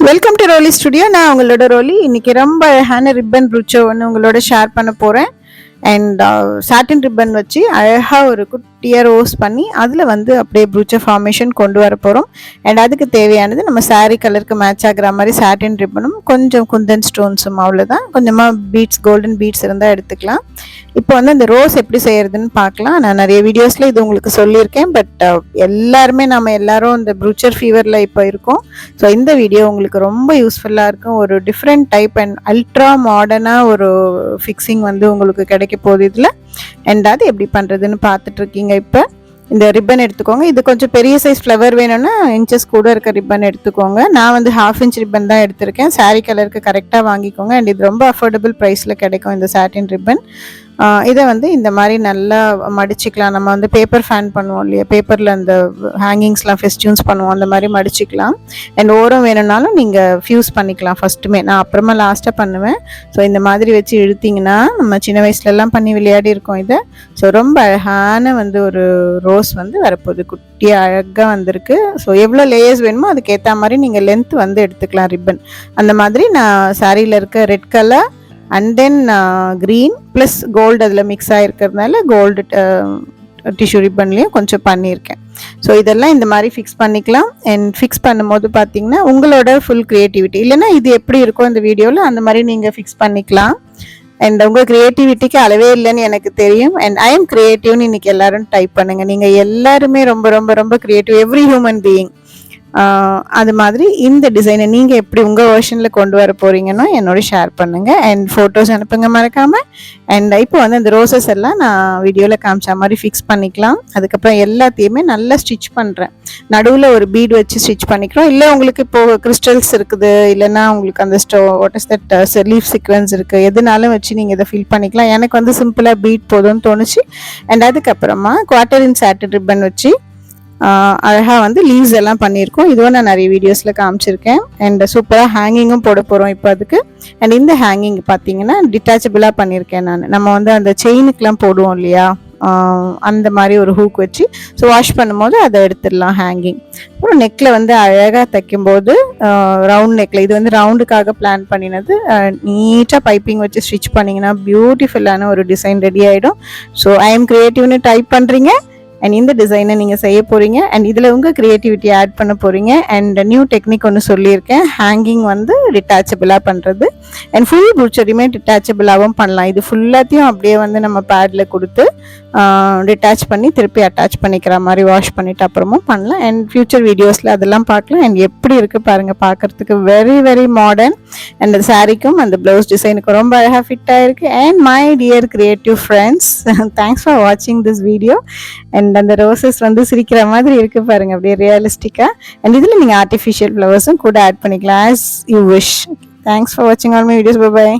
Welcome to ரோலி studio நான் உங்களோட ரோலி இன்னைக்கு ரொம்ப அழகான ரிப்பன் ருச்சோ ஒன்று உங்களோட ஷேர் பண்ண போகிறேன் அண்ட் சாட்டின் ரிப்பன் வச்சு அழகாக ஒரு குட்டியாக ரோஸ் பண்ணி அதில் வந்து அப்படியே ப்ரூச்சர் ஃபார்மேஷன் கொண்டு வர போகிறோம் அண்ட் அதுக்கு தேவையானது நம்ம சாரீ கலருக்கு மேட்ச் ஆகிற மாதிரி சாட்டின் ரிப்பனும் கொஞ்சம் குந்தன் ஸ்டோன்ஸும் அவ்வளோதான் கொஞ்சமாக பீட்ஸ் கோல்டன் பீட்ஸ் இருந்தால் எடுத்துக்கலாம். இப்போ வந்து இந்த ரோஸ் எப்படி செய்யறதுன்னு பார்க்கலாம். நான் நிறைய வீடியோஸில் இது உங்களுக்கு சொல்லியிருக்கேன். பட் uh, எல்லாருமே நம்ம எல்லாரும் இந்த ப்ரூச்சர் ஃபீவரில் இப்போ இருக்கோம். ஸோ இந்த வீடியோ உங்களுக்கு ரொம்ப யூஸ்ஃபுல்லாக இருக்கும். ஒரு டிஃப்ரெண்ட் டைப் அண்ட் அல்ட்ரா மாடர்னாக ஒரு ஃபிக்ஸிங் வந்து உங்களுக்கு கிடைக்க போகுது இதில். அண்ட் அது எப்படி பண்ணுறதுன்னு பார்த்துட்ருக்கீங்க நீங்கள் இப்போ இந்த ரிப்பன் எடுத்துக்கோங்க. இது கொஞ்சம் பெரிய சைஸ் ஃப்ளவர் வேணும்னா இன்ச்சஸ் கூட இருக்க ரிப்பன் எடுத்துக்கோங்க. நான் வந்து ஹாஃப் இன்ச் ரிப்பன் தான் எடுத்திருக்கேன். சாரீ கலருக்கு கரெக்டாக வாங்கிக்கோங்க. அண்ட் இது ரொம்ப அஃபோர்டபுள் ப்ரைஸில் கிடைக்கும் இந்த சாட்டின் ரிப்பன் இதை வந்து இந்த மாதிரி நல்லா மடிச்சுக்கலாம். நம்ம வந்து பேப்பர் ஃபேன் பண்ணுவோம் இல்லையா? பேப்பரில் அந்த ஹேங்கிங்ஸ்லாம் ஃபெஸ்டியூன்ஸ் பண்ணுவோம். அந்த மாதிரி மடிச்சுக்கலாம். அண்ட் ஓரம் வேணும்னாலும் நீங்கள் ஃபியூஸ் பண்ணிக்கலாம் ஃபஸ்ட்டுமே நான் அப்புறமா லாஸ்ட்டாக பண்ணுவேன். ஸோ இந்த மாதிரி வச்சு இழுத்தீங்கன்னா நம்ம சின்ன வயசுலலாம் பண்ணி விளையாடி இருக்கோம் இதை. ஸோ ரொம்ப அழகான வந்து ஒரு ரோஸ் வந்து வரப்போகுது. குட்டி அழகாக வந்திருக்கு. ஸோ எவ்வளோ லேயர்ஸ் வேணுமோ அதுக்கேற்ற மாதிரி நீங்கள் லென்த் வந்து எடுத்துக்கலாம் ரிப்பன் அந்த மாதிரி நான் சாரியில் இருக்க red colour and then green plus gold அதில் மிக்ஸ் ஆகிருக்கிறதுனால கோல்டு டிஷ்யூ ரிப்பன்லேயும் கொஞ்சம் பண்ணியிருக்கேன். ஸோ இதெல்லாம் இந்த மாதிரி ஃபிக்ஸ் பண்ணிக்கலாம். அண்ட் ஃபிக்ஸ் பண்ணும்போது பார்த்தீங்கன்னா உங்களோட ஃபுல் க்ரியேட்டிவிட்டி இல்லைன்னா இது எப்படி இருக்கும் இந்த வீடியோவில் அந்த மாதிரி நீங்கள் ஃபிக்ஸ் பண்ணிக்கலாம். அண்ட் உங்கள் க்ரியேட்டிவிட்டிக்கு அளவே இல்லைன்னு எனக்கு தெரியும். அண்ட் ஐ எம் க்ரியேட்டிவ்னு இன்னைக்கு எல்லாரும் டைப் பண்ணுங்கள் நீங்கள் எல்லாருமே ரொம்ப ரொம்ப ரொம்ப க்ரியேட்டிவ் எவ்ரி ஹியூமன் பீயிங் அது மாதிரி இந்த டிசைனை நீங்கள் எப்படி உங்கள் வேர்ஷனில் கொண்டு வர போகிறீங்கன்னோ என்னோட ஷேர் பண்ணுங்கள் அண்ட் ஃபோட்டோஸ் அனுப்புங்க மறக்காமல் அண்ட் இப்போ வந்து அந்த ரோசஸ் எல்லாம் நான் வீடியோவில் காமிச்ச மாதிரி ஃபிக்ஸ் பண்ணிக்கலாம். அதுக்கப்புறம் எல்லாத்தையுமே நல்லா ஸ்டிச் பண்ணுறேன் நடுவில் ஒரு பீட் வச்சு ஸ்டிச் பண்ணிக்கிறோம். இல்லை உங்களுக்கு இப்போது கிறிஸ்டல்ஸ் இருக்குது. இல்லைன்னா உங்களுக்கு அந்த ஸ்டோ what is that leaf sequins இருக்குது எதுனாலும் வச்சு நீங்கள் இதை ஃபில் பண்ணிக்கலாம். எனக்கு வந்து சிம்பிளாக பீட் போதும்னு தோணுச்சு. அண்ட் அதுக்கப்புறமா குவார்டர் இன் சாட்டர் ரிப்பன் வச்சு அழகாக வந்து லீவ்ஸ் எல்லாம் பண்ணியிருக்கோம். இதுவும் நான் நிறைய வீடியோஸில் காமிச்சிருக்கேன். அண்ட் சூப்பராக ஹேங்கிங்கும் போட போகிறோம் இப்போ அதுக்கு. அண்ட் இந்த ஹேங்கிங் பார்த்தீங்கன்னா டிட்டாச்சபிளாக பண்ணியிருக்கேன் நான். நம்ம வந்து அந்த செயினுக்கெலாம் போடுவோம் இல்லையா? அந்த மாதிரி ஒரு ஹூக் வச்சு. ஸோ வாஷ் பண்ணும்போது அதை எடுத்துடலாம் ஹேங்கிங் அப்புறம் நெக்கில் வந்து அழகாக தைக்கும்போது ரவுண்ட் நெக்கில் இது வந்து ரவுண்டுக்காக பிளான் பண்ணினது. நீட்டாக பைப்பிங் வச்சு ஸ்டிச் பண்ணிங்கன்னா பியூட்டிஃபுல்லான ஒரு டிசைன் ரெடி ஆகிடும் ஸோ ஐ எம் க்ரியேட்டிவ்னு டைப் பண்ணுறீங்க அண்ட் இந்த டிசைனை நீங்கள் செய்ய போகிறீங்க அண்ட் இதில் உங்கள் க்ரியேட்டிவிட்டி ஆட் பண்ண போகிறீங்க அண்ட் நியூ டெக்னிக் ஒன்று சொல்லியிருக்கேன். ஹேங்கிங் வந்து டிட்டாச்சபிளாக பண்ணுறது அண்ட் ஃபுல் பூச்சரியுமே டிட்டாச்சபிளாகவும் பண்ணலாம். இது ஃபுல்லாத்தையும் அப்படியே வந்து நம்ம பேடில் கொடுத்து டிட்டாச் பண்ணி திருப்பி அட்டாச் பண்ணிக்கிற மாதிரி வாஷ் பண்ணிவிட்டு அப்புறமும் பண்ணலாம். அண்ட் ஃபியூச்சர் வீடியோஸில் அதெல்லாம் பார்க்கலாம். அண்ட் எப்படி இருக்குது பாருங்கள் பார்க்குறதுக்கு வெரி வெரி மாடர்ன் அண்ட் அந்த சாரீக்கும் அந்த ப்ளவுஸ் டிசைனுக்கு ரொம்ப அழகாக ஃபிட்டாக இருக்குது and my dear creative friends thanks for வாட்சிங் திஸ் வீடியோ அண்ட் அண்ட் அந்த ரோசஸ் வந்து சிரிக்கிற மாதிரி இருக்கு பாருங்க அப்படியே ரியலிஸ்டிக்காக அண்ட் இதில் நீங்கள் ஆர்டிஃபிஷியல் ஃப்ளவர்ஸும் கூட ஆட் பண்ணிக்கலாம் as you wish thanks for வாட்சிங் ஆல் மை வீடியோஸ் பாய்